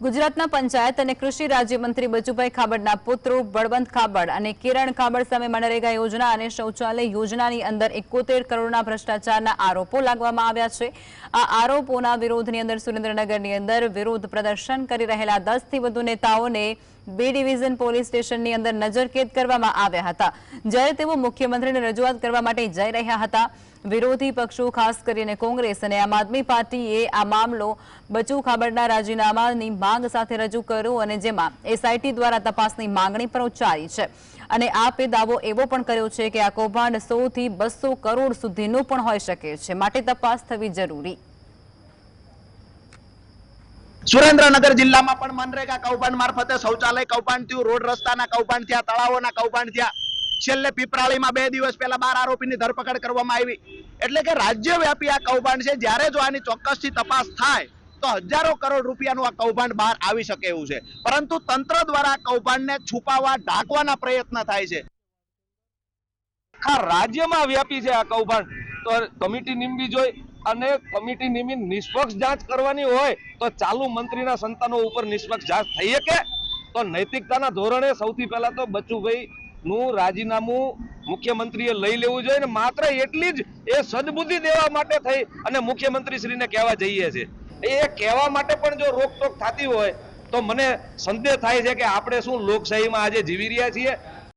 ગુજરાતના પંચાયત અને કૃષિ રાજ્યમંત્રી બચુભાઈ ખાબડના પુત્રો બળવંત ખાબડ અને કિરણ ખાબડ સામે મનરેગા યોજના અને શૌચાલય યોજનાની અંદર એકોતેર કરોડના ભ્રષ્ટાચારના આરોપો લાગવામાં આવ્યા છે. આ આરોપોના વિરોધની અંદર સુરેન્દ્રનગરની અંદર વિરોધ પ્રદર્શન કરી રહેલા દસથી વધુ નેતાઓને બી ડિવિઝન પોલીસ સ્ટેશનની અંદર નજરકેદ કરવામાં આવ્યા હતા. જ્યારે તેઓ મુખ્યમંત્રીને રજૂઆત કરવા માટે જઈ રહ્યા હતા, વિરોધી પક્ષો, ખાસ કરીને કોંગ્રેસ અને આમ આદમી પાર્ટીએ આ મામલો બચુ ખાબડના રાજીનામાની માંગ સાથે રજૂ કર્યો અને જેમાં એસઆઈટી દ્વારા તપાસની માંગણી પણ ઉચ્ચારી છે. અને આપે દાવો એવો પણ કર્યો છે કે આ કૌભાંડ સો થી બસો કરોડ સુધીનું પણ હોઈ શકે છે. માટે તપાસ થવી જરૂરી. સુરેન્દ્રનગર જિલ્લામાં પણ મનરેગા કૌભાંડ મારફતે શૌચાલય કૌભાંડ થયું, રોડ રસ્તાના કૌભાંડ થયા, તળાવોના કૌભાંડ થયા. છેલ્લે પીપરાળીમાં બે દિવસ પહેલા બાર આરોપીની ધરપકડ કરવામાં આવી. એટલે કે રાજ્યવ્યાપી આ કૌભાંડ છે, જ્યારે જો આની ચોક્કસથી તપાસ થાય, તો હજારો કરોડ રૂપિયાનું આ કૌભાંડ બહાર આવી શકે એવું છે. પરંતુ તંત્ર દ્વારા કૌભાંડને છુપાવવા, ઢાંકવાના પ્રયત્ન થાય છે. આખા રાજ્યમાં વ્યાપી છે આ કૌભાંડ. તો કમિટી નીમવી જોઈ. અને કમિટી નીમી નિષ્પક્ષ જાંચ કરવાની હોય તો ચાલુ મંત્રીના સંતાનો ઉપર નિષ્પક્ષ જાંચ થઈ શકે. તો નૈતિકતાના ધોરણે સૌથી પહેલા તો બચુભાઈ નું રાજીનામું મુખ્યમંત્રીએ લઈ લેવું જોઈએ ને માત્ર એટલી જ એ સદબુદ્ધિ દેવા માટે થઈ અને મુખ્યમંત્રી શ્રીને કહેવા જઈએ છે એ કહેવા માટે પણ જો રોકટોક થતી હોય તો મને સંદેહ થાય છે કે આપણે શું લોકશાહીમાં આજે જીવી રહ્યા છીએ?